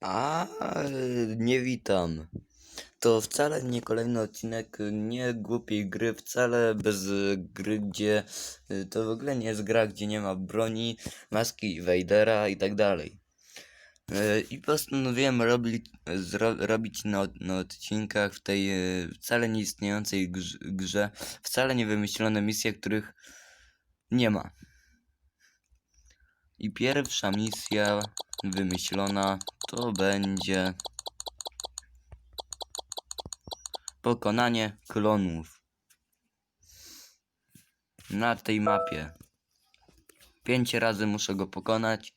A nie witam. To wcale nie kolejny odcinek nie głupiej gry, wcale bez gry, gdzie y, to w ogóle nie jest gra, gdzie nie ma broni, maski Vadera i tak dalej. Y, I postanowiłem robić, zro, robić na, na odcinkach w tej y, wcale nieistniejącej grze, grze wcale nie wymyślone misje, których nie ma. I pierwsza misja wymyślona to będzie pokonanie klonów na tej mapie. Pięć razy muszę go pokonać,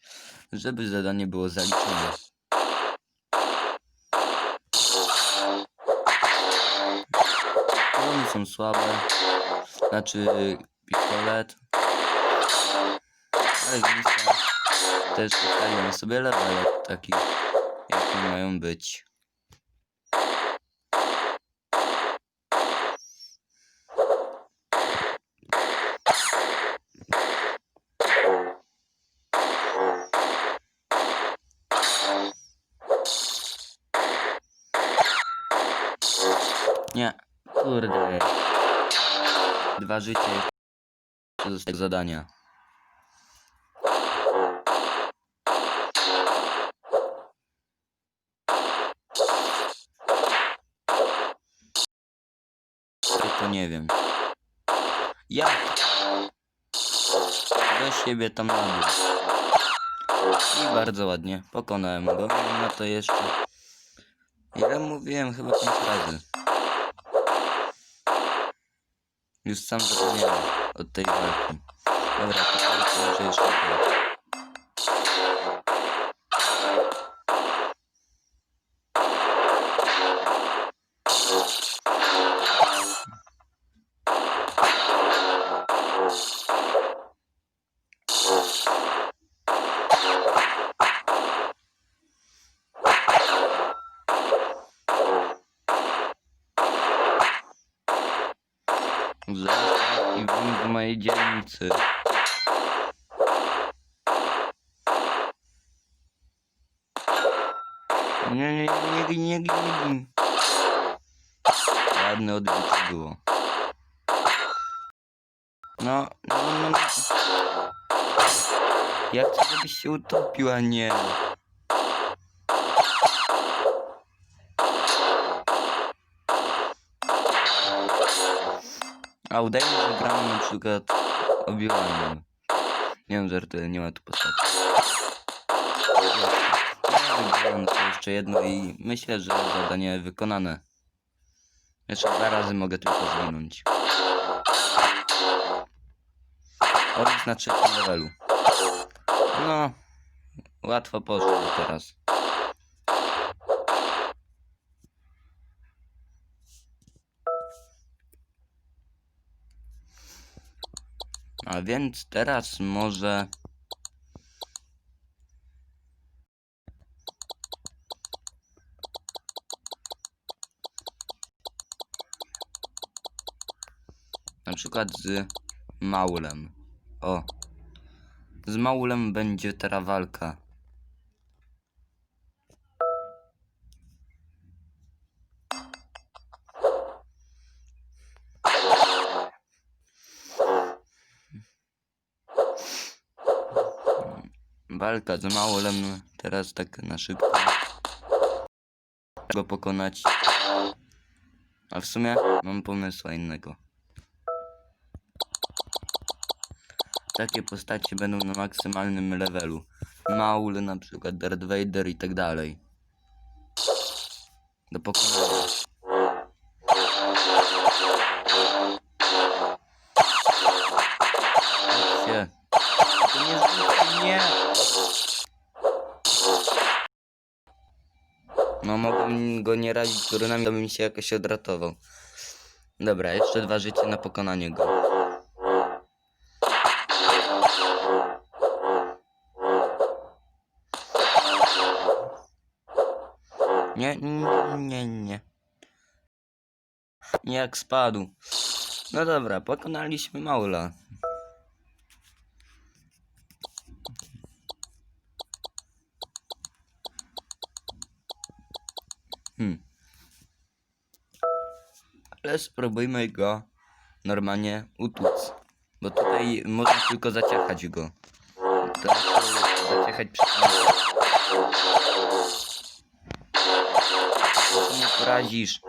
żeby zadanie było zaliczone. Klony są słabe, znaczy pistolet, ale też ustaliłem sobie level taki, jakie mają być. Nie, kurde. Dwa życie z tego zadania. To nie wiem. Jak? Do siebie tam na. I bardzo ładnie. Pokonałem go. No to jeszcze. Ile mówiłem? Chyba pięć razy. Już sam zapomniałem od tej walki. Dobra, to jeszcze było. Zostaw i wyjdź z mojej dzielnicy. Nie, nie, nie, nie, nie, nie. Ładne odbicie było. No, no, no, no. Ja chcę, żebyś się utopił, a nie. A udaje że gramy na przykład obiłami. Nie wiem, żartuję, nie ma tu postaci. Ja wygrałem to jeszcze jedno i myślę, że zadanie wykonane. Jeszcze dwa razy mogę tylko zginąć. Oraz na trzecim levelu. No, łatwo poszło teraz. A więc teraz może... Na przykład z Maulem. O. Z Maulem będzie teraz walka. Walka z Maulem teraz tak na szybko. Go pokonać. A w sumie mam pomysła innego. Takie postacie będą na maksymalnym levelu. Maul na przykład, Darth Vader i tak dalej. Do pokonania. Chodźcie. To nie mnie! No mogłem go nie razić turynami, to bym się jakoś odratował. Dobra, jeszcze dwa życie na pokonanie go. Nie, nie, nie. Jak spadł. No dobra, pokonaliśmy Maula. Hmm. Ale spróbujmy go normalnie utłuc. Bo tutaj można tylko zaciachać go. To zaciachać przy nie porazisz?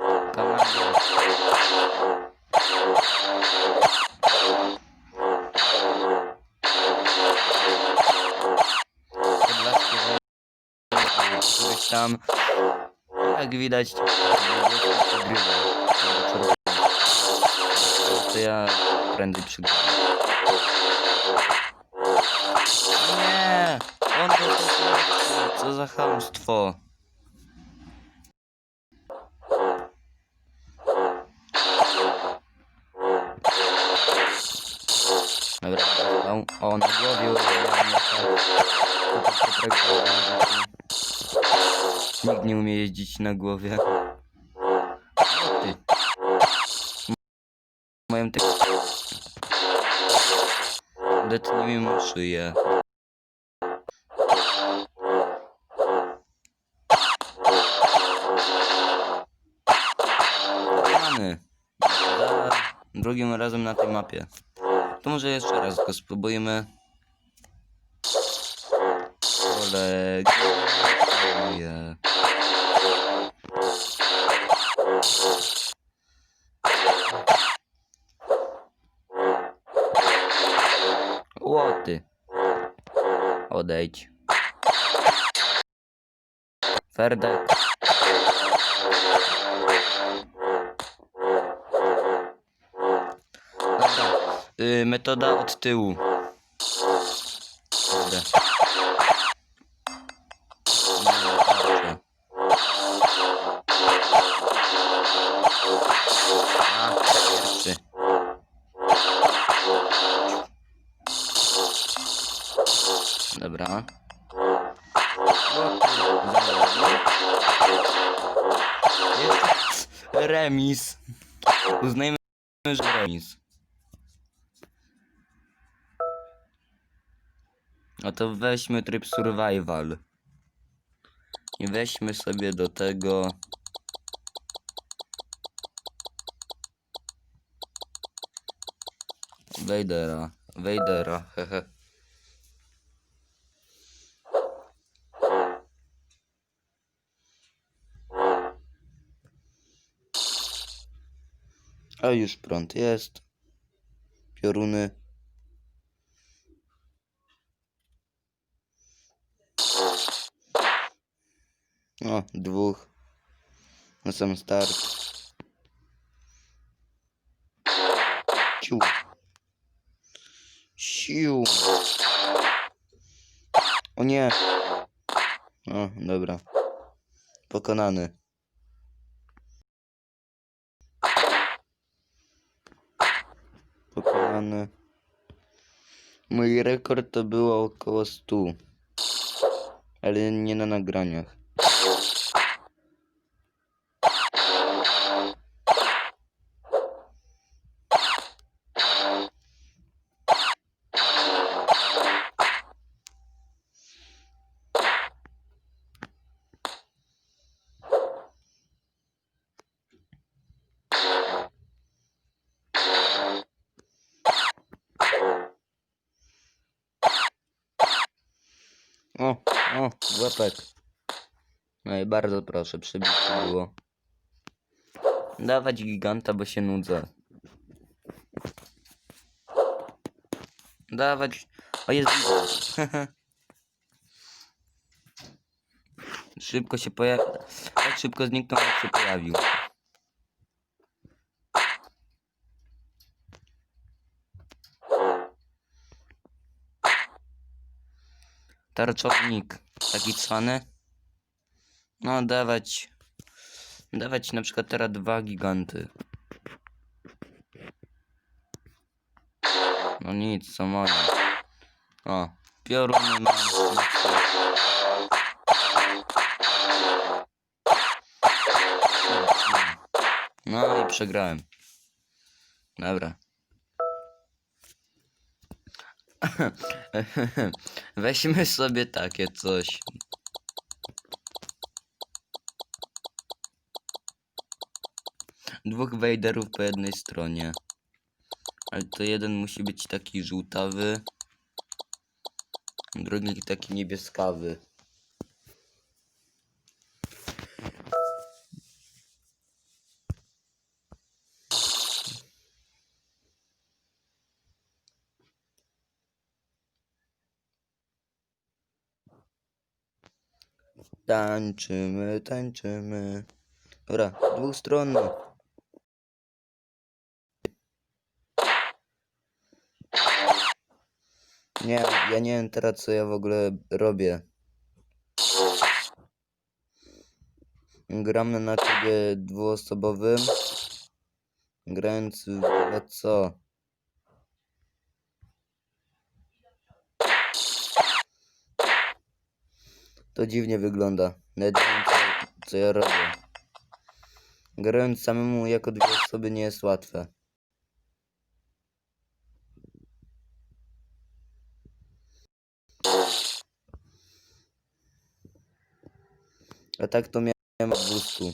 Wojny, któryś tam, jak widać. To ja prędzej przegrałem. Nie! On to Co za chamstwo. Dobra, dostał. O, na głowie użyłem Nikt nie umie jeździć na głowie. Szyję. Mamy. Za drugim razem na tej mapie. To może jeszcze raz go spróbujemy. Koleguję. Odejdź. Ferdek. Dobra. Y, metoda od tyłu. Remis. Uznajmy, że remis. No to weźmy tryb survival. I weźmy sobie do tego. Wejdera. Wejdera, hehe. A już prąd jest. Pioruny. O, dwóch. Na sam start. Ciu. Siu. O nie. O, dobra. Pokonany. Pokonany. Mój rekord to było około 100. Ale nie na nagraniach. O, o, łepek. No i bardzo proszę, przybicie było. Dawać giganta, bo się nudzę. Dawać... O, jest szybko się pojawił. Tak szybko zniknął, jak się pojawił. Tarczownik. Taki cwany. No, dawać... Dawać na przykład teraz dwa giganty. No nic, co moje. O, pioruny mam. No i przegrałem. Dobra. Weźmy sobie takie coś. Dwóch Wejderów po jednej stronie. Ale to jeden musi być taki żółtawy, drugi taki niebieskawy. Tańczymy, tańczymy. Dobra, dwustronny. Nie, ja nie wiem teraz co ja w ogóle robię. Gram na naczynie dwuosobowym. Grając w co? To dziwnie wygląda. Nawet nie wiem co, co ja robię. Grając samemu jako dwie osoby nie jest łatwe. A tak to miałem w gustu.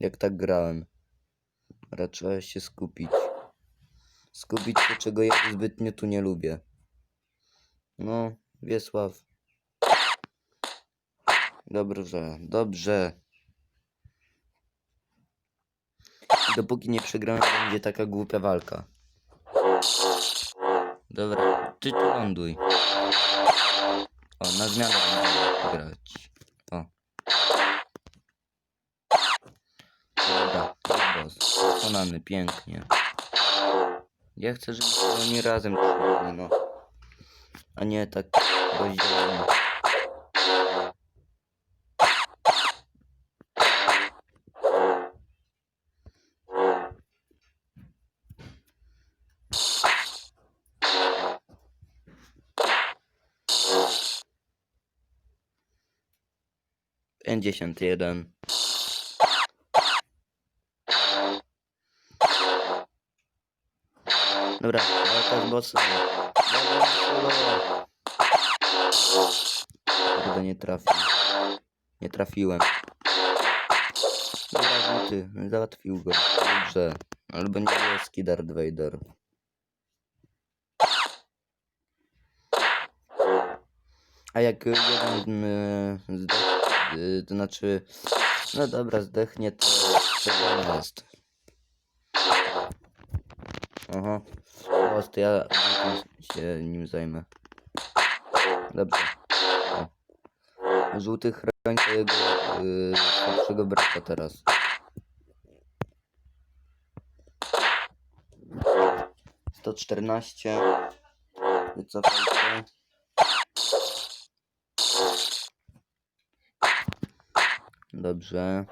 Jak tak grałem. Trzeba się skupić. Skupić się, czego ja zbytnio tu nie lubię. No, Wiesław. Dobrze, dobrze. Dopóki nie przegramy, będzie taka głupia walka. Dobra, ty tu ląduj. O, na zmianę będziemy grać. O. Dobra, boss. Pokonany, pięknie. Ja chcę, żebyśmy oni razem trzymali, no. A nie tak rozdzieleni. N51. Dobra, walka z bossem. Kurde, nie trafił. Nie trafiłem. Dobra, żółty, załatwił go. Dobrze. Albo niebieski Darth Vader. A jak jeden zdech, y, to znaczy, no dobra, zdechnie, to przegrana jest. Aha, teraz to ja się nim zajmę. Dobrze. O. Żółty chroń twojego y, słabszego brata teraz. Sto czternaście. Wycofajcie. Dobrze.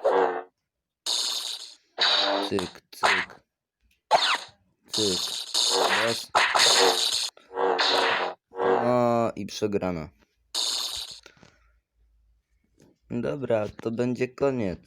Cyk, cyk. Cyk. Raz. No i przegrana. Dobra, to będzie koniec.